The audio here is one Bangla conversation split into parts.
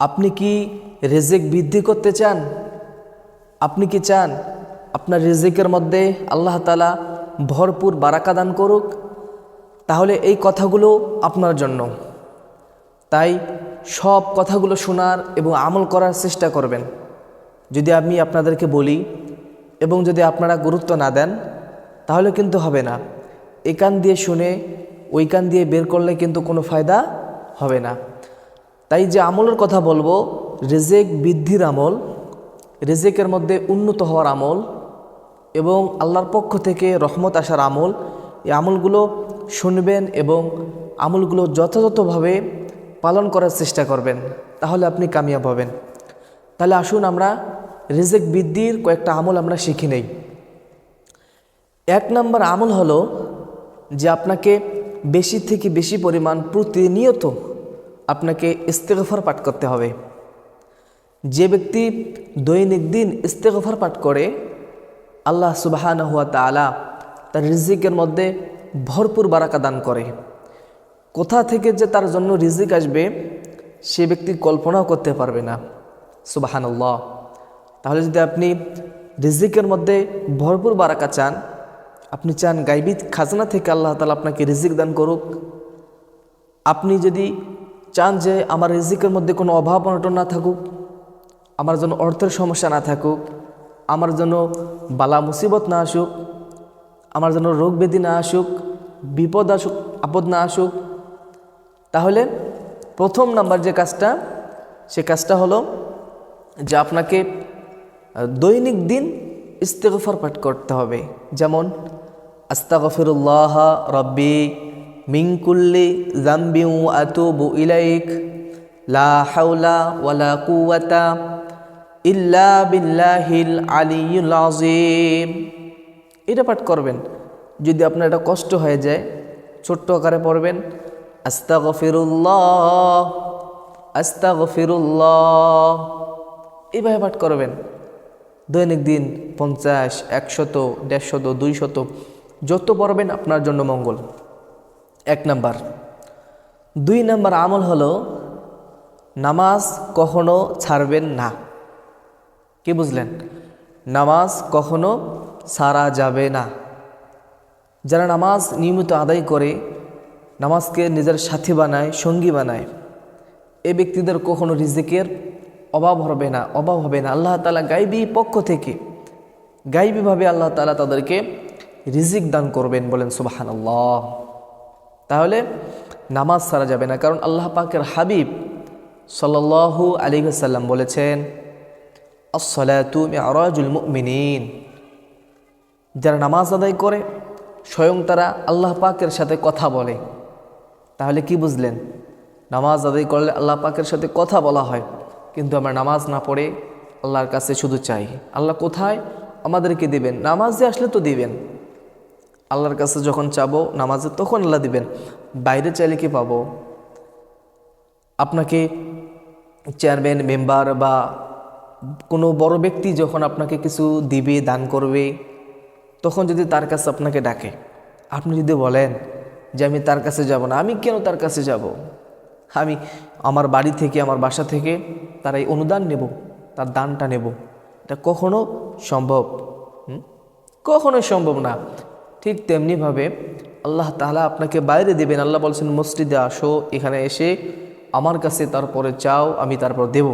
আপনি কি রেজেক বৃদ্ধি করতে চান? আপনি কি চান আপনার রেজেকের মধ্যে আল্লাহ তালা ভরপুর বারাকা দান করুক? তাহলে এই কথাগুলো আপনার জন্য। তাই সব কথাগুলো শোনার এবং আমল করার চেষ্টা করবেন। যদি আমি আপনাদেরকে বলি এবং যদি আপনারা গুরুত্ব না দেন, তাহলে কিন্তু হবে না। এই কান দিয়ে শুনে, ওই কান দিয়ে বের করলে কিন্তু কোনো ফায়দা হবে না। তাই যে আমলের কথা বলব, রেজেক বৃদ্ধির আমল, রেজেকের মধ্যে উন্নত হওয়ার আমল এবং আল্লাহর পক্ষ থেকে রহমত আসার আমল, এই আমলগুলো শুনবেন এবং আমলগুলো যথাযথভাবে পালন করার চেষ্টা করবেন। তাহলে আপনি কামিয়াব হবেন। তাহলে আসুন আমরা রেজেক বৃদ্ধির কয়েকটা আমল আমরা শিখে নেই। এক নম্বর আমল হলো যে আপনাকে বেশি থেকে বেশি পরিমাণ প্রতিনিয়ত আপনাকে ইস্তেগফার পাঠ করতে হবে। যে ব্যক্তি দৈনিক দিন ইস্তেগফার পাঠ করে, আল্লাহ সুবাহান হুয়া তালা তার রিজিকের মধ্যে ভরপুর বারাকা দান করে। কোথা থেকে যে তার জন্য রিজিক আসবে, সে ব্যক্তি কল্পনাও করতে পারবে না। সুবাহান আল্লাহ তাহলে যদি আপনি রিজিকের মধ্যে ভরপুর বারাকা চান, আপনি চান গাইবি খাজনা থেকে আল্লাহ তালা আপনাকে রিজিক দান করুক। আপনি যদি চান যে আমার রিজিকের মধ্যে কোনো অভাব অনটন না থাকুক, আমার জন্য অর্থের সমস্যা না থাকুক, আমার জন্য বালা মুসিবত না আসুক, আমার জন্য রোগ ব্যাধি না আসুক, বিপদ আসুক, আপদ না আসুক। তাহলে প্রথম নাম্বার যে কাজটা, সে কাজটা হলো যে আপনাকে দৈনিক দিন ইস্তেগফার পাঠ করতে হবে। যেমন, আস্তাগফিরুল্লাহ রব্বি মিঙ্কুল্লি জাম্বিউ আতুবু ইলাইক, লা হাওলা ওয়ালা কুওয়াতা ইল্লা বিল্লাহিল আলিয়ুল আযীম। এটা পাঠ করবেন। যদি আপনার এটা কষ্ট হয়ে যায়, ছোট্ট আকারে পড়বেন, আস্তাগফিরুল্লাহ আস্তাগফিরুল্লাহ। এইভাবে পাঠ করবেন। দৈনিক দিন পঞ্চাশ, একশত, দেড়শত, দুইশত, যত পড়বেন আপনার জন্য মঙ্গল। এক নাম্বার। দুই নাম্বার আমল হলো, নামাজ কখনো ছাড়বেন না। কি বুঝলেন? নামাজ কখনো সারা যাবে না। যারা নামাজ নিয়মিত আদায় করে, নামাজকে নিজের সাথী বানায়, সঙ্গী বানায়, এ ব্যক্তিদের কখনো রিজিকের অভাব হবে না, অভাব হবে না। আল্লাহ তালা গাইবী পক্ষ থেকে, গাইবীভাবে আল্লাহ তালা তাদেরকে রিজিক দান করবেন বলেন সুবাহান আল্লাহ তাহলে নামাজ সারা যাবে না। কারণ আল্লাহ পাকের হাবিব সাল্লাল্লাহু আলী সাল্লাম বলেছেন মিআরাজুল মুমিনিন। যারা নামাজ আদায় করে, স্বয়ং তারা আল্লাহ পাকের সাথে কথা বলে। তাহলে কি বুঝলেন? নামাজ আদায় করলে আল্লাহ পাকের সাথে কথা বলা হয়, কিন্তু আমরা নামাজ না পড়ে আল্লাহর কাছে শুধু চাই। আল্লাহ কোথায়? আমাদেরকে দিবেন। নামাজে আসলে তো দিবেন। আল্লাহর কাছে যখন চাবো নামাজে, তখন আল্লাহ দিবেন। বাইরে চাইলে কি পাবো? আপনাকে চেয়ারম্যান, মেম্বার বা কোনো বড় ব্যক্তি যখন আপনাকে কিছু দিবে, দান করবে, তখন যদি তার কাছে আপনাকে ডাকে, আপনি যদি বলেন যে আমি তার কাছে যাব না, আমি কেন তার কাছে যাব? আমি আমার বাড়ি থেকে, আমার বাসা থেকে তার এই অনুদান নেব, তার দানটা নেব। এটা কখনো সম্ভব? হুম? কখনোই সম্ভব না। ঠিক তেমনিভাবে আল্লাহ তাহলে আপনাকে বাইরে দেবেন। আল্লাহ বলছেন, মসজিদে আসো, এখানে এসে আমার কাছে তারপরে চাও, আমি তারপর দেব।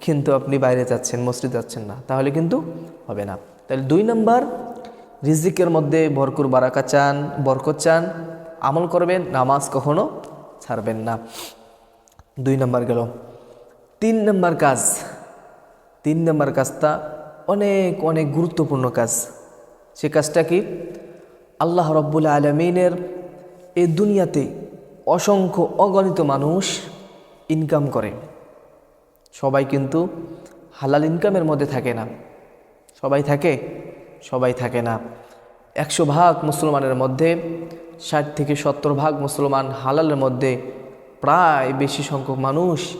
কিন্তু আপনি বাইরে যাচ্ছেন, মসজিদ যাচ্ছেন না। তাহলে কিন্তু হবে না। তাহলে দুই নম্বর, রিজিকের মধ্যে ভরকুর বারাকা চান, বরকত চান, আমল করবেন, নামাজ কখনো ছাড়বেন না। দুই নাম্বার গেল। তিন নাম্বার কাজ, তিন নম্বর কাজটা অনেক অনেক গুরুত্বপূর্ণ কাজ। সে কাজটা কি? আল্লাহ রব্বুল আলমিনের এ দুনিয়াতে অসংখ্য অগণিত মানুষ ইনকাম করে। সবাই কিন্তু হালাল ইনকামের মধ্যে থাকে না। সবাই থাকে সবাই থাকে না। একশো ভাগ মুসলমানের মধ্যে, ষাট থেকে সত্তর ভাগ মুসলমান হালালের মধ্যে প্রায় বেশি সংখ্যক মানুষ,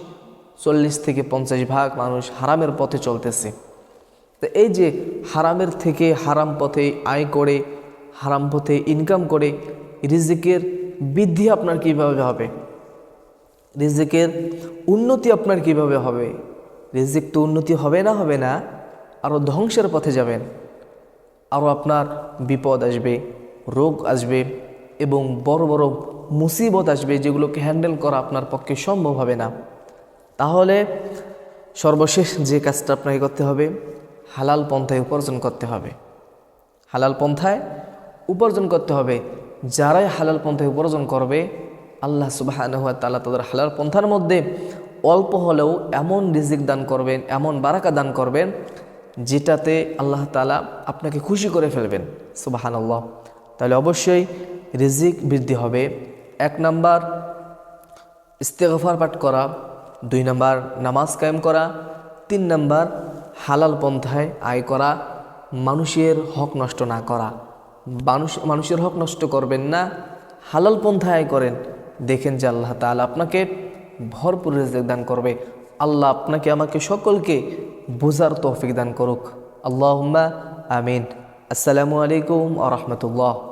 চল্লিশ থেকে পঞ্চাশ ভাগ মানুষ হারামের পথে চলতেছে। তো এই যে হারামের থেকে হারাম পথে আয় করে হারাম পথে ইনকাম করে, রিজিকের বৃদ্ধি আপনার কীভাবে হবে? রিজিকের উন্নতি আপনার কীভাবে হবে? রিজিক তো উন্নতি হবে না হবে না আরও ধ্বংসের পথে যাবেন। আরও আপনার বিপদ আসবে, রোগ আসবে এবং বড় বড় মুসিবত আসবে যেগুলোকে হ্যান্ডেল করা আপনার পক্ষে সম্ভব হবে না। তাহলে সর্বশেষ যে কাজটা আপনাকে করতে হবে, হালাল পন্থায় উপার্জন করতে হবে। হালাল পন্থায় উপার্জন করতে হবে। যারাই হালাল পন্থায় উপার্জন করবে, আল্লাহ সুবাহ তালা তাদের হালাল পন্থার মধ্যে অল্প হলেও এমন রিজিক দান করবেন, এমন বারাকা দান করবেন, যেটাতে আল্লাহ তালা আপনাকে খুশি করে ফেলবেন। সুবাহান আল্লাহ তাহলে অবশ্যই রিজিক বৃদ্ধি হবে। এক নাম্বার, ইস্তেগফার পাঠ করা। দুই নাম্বার, নামাজ কায়েম করা। তিন নাম্বার, হালাল পন্থায় আয় করা। মানুষের হক নষ্ট না করা। মানুষ, মানুষের হক নষ্ট করবেন না, হালাল পন্থায় করেন। দেখেন যে আল্লাহ তাল আপনাকে ভরপুর রেজেক দান করবে। আল্লাহ আপনাকে আমাকে সকলকে বোঝার তৌফিক দান করুক। আল্লাহ আমিন। আসসালামু আলাইকুম আ রহমতুল্লাহ।